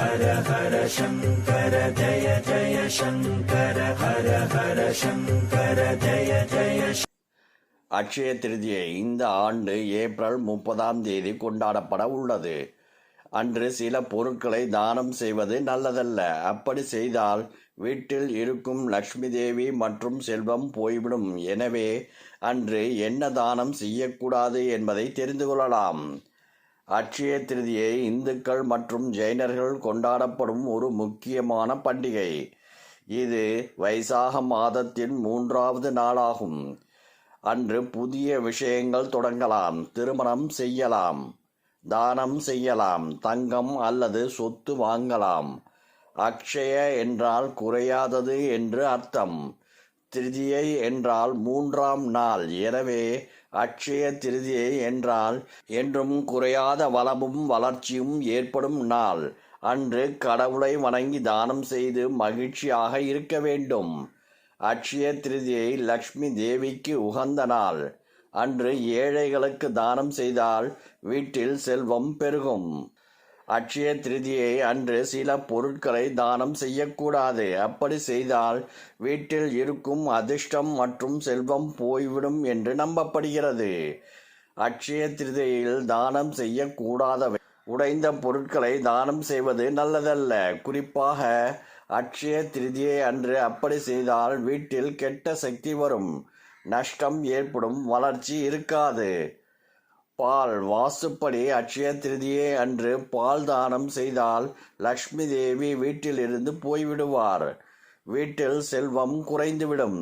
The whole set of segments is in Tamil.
ஹர ஹர சங்கர ஜய ஜய சங்கர ஹர ஹர சங்கர ஜய ஜய அக்ஷய திருதியை இந்த ஆண்டு ஏப்ரல் முப்பதாம் தேதி கொண்டாடப்பட உள்ளது. அன்று சில பொருட்களை தானம் செய்வது நல்லதல்ல. அப்படி செய்தால் வீட்டில் இருக்கும் லக்ஷ்மி தேவி மற்றும் செல்வம் போய்விடும். எனவே அன்று என்ன தானம் செய்யக்கூடாது என்பதை தெரிந்து கொள்ளலாம். அட்சய திருதியை இந்துக்கள் மற்றும் ஜெயினர்கள் கொண்டாடப்படும் ஒரு முக்கியமான பண்டிகை. இது வைசாக மாதத்தின் மூன்றாவது நாளாகும். அன்று புதிய விஷயங்கள் தொடங்கலாம். திருமணம் செய்யலாம். தானம் செய்யலாம். தங்கம் அல்லது சொத்து வாங்கலாம். அக்ஷய என்றால் குறையாதது என்று அர்த்தம். திருதியை என்றால் மூன்றாம் நாள். எனவே அக்ஷய திருதியை என்றால் என்றும் குறையாத வளமும் வளர்ச்சியும் ஏற்படும் நாள். அன்று கடவுளை வணங்கி தானம் செய்து மகிழ்ச்சியாக இருக்க வேண்டும். அக்ஷய திருதியை லக்ஷ்மி தேவிக்கு உகந்த நாள். அன்று ஏழைகளுக்கு தானம் செய்தால் வீட்டில் செல்வம் பெருகும். அட்சய திருதியை அன்று சில பொருட்களை தானம் செய்யக்கூடாது. அப்படி செய்தால் வீட்டில் இருக்கும் அதிர்ஷ்டம் மற்றும் செல்வம் போய்விடும் என்று நம்பப்படுகிறது. அட்சய திருதியில் தானம் செய்யக்கூடாதவை. உடைந்த பொருட்களை தானம் செய்வது நல்லதல்ல. குறிப்பாக அட்சய திருதியை அன்று அப்படி செய்தால் வீட்டில் கெட்ட சக்தி வரும். நஷ்டம் ஏற்படும். வளர்ச்சி இருக்காது. பால் வாசுப்படி அட்சய திருதியை அன்று பால் தானம் செய்தால் லக்ஷ்மி தேவி வீட்டிலிருந்து போய்விடுவார். வீட்டில் செல்வம் குறைந்துவிடும்.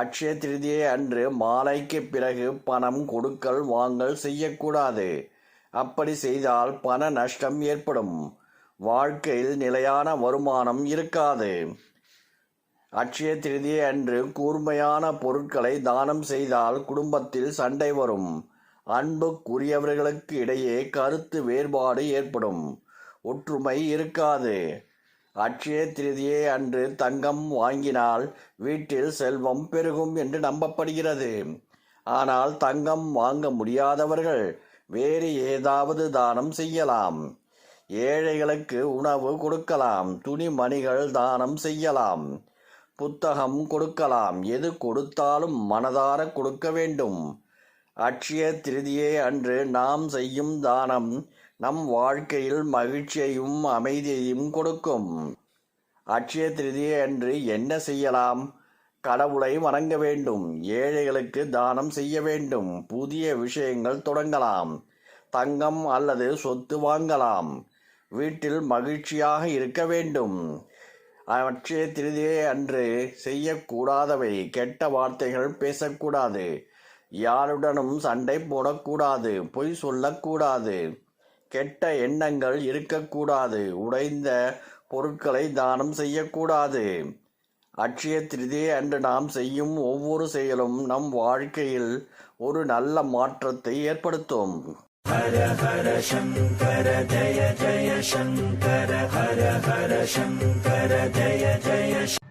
அட்சய திருதியை அன்று மாலைக்கு பிறகு பணம் கொடுக்கல் வாங்கல் செய்யக்கூடாது. அப்படி செய்தால் பண நஷ்டம் ஏற்படும். வாழ்க்கையில் நிலையான வருமானம் இருக்காது. அட்சய திருதியை அன்று கூர்மையான பொருட்களை தானம் செய்தால் குடும்பத்தில் சண்டை வரும். அன்புக்குரியவர்களுக்கு இடையே கருத்து வேறுபாடு ஏற்படும். ஒற்றுமை இருக்காது. அட்சய திருதியை அன்று தங்கம் வாங்கினால் வீட்டில் செல்வம் பெருகும் என்று நம்பப்படுகிறது. ஆனால் தங்கம் வாங்க முடியாதவர்கள் வேறு ஏதாவது தானம் செய்யலாம். ஏழைகளுக்கு உணவு கொடுக்கலாம். துணிமணிகள் தானம் செய்யலாம். புத்தகம் கொடுக்கலாம். எது கொடுத்தாலும் மனதார கொடுக்க வேண்டும். அட்சய திருதியை அன்று நாம் செய்யும் தானம் நம் வாழ்க்கையில் மகிழ்ச்சியையும் அமைதியையும் கொடுக்கும். அட்சய திருதியை அன்று என்ன செய்யலாம்? கடவுளை வணங்க வேண்டும். ஏழைகளுக்கு தானம் செய்ய வேண்டும். புதிய விஷயங்கள் தொடங்கலாம். தங்கம் அல்லது சொத்து வாங்கலாம். வீட்டில் மகிழ்ச்சியாக இருக்க வேண்டும். அட்சய திருதியை அன்று செய்யக்கூடாதவை. கெட்ட வார்த்தைகள் பேசக்கூடாது. யாருடனும் சண்டை போடக்கூடாது பொய் சொல்லக்கூடாது. கெட்ட எண்ணங்கள் இருக்கக்கூடாது உடைந்த பொருட்களை தானம் செய்யக்கூடாது. அட்சய திருதியை அன்று நாம் செய்யும் ஒவ்வொரு செயலும் நம் வாழ்க்கையில் ஒரு நல்ல மாற்றத்தை ஏற்படுத்தும். ஹர ஹர சங்கர ஜய ஜய சங்கர ஹர ஹர சங்கர ஜய ஜய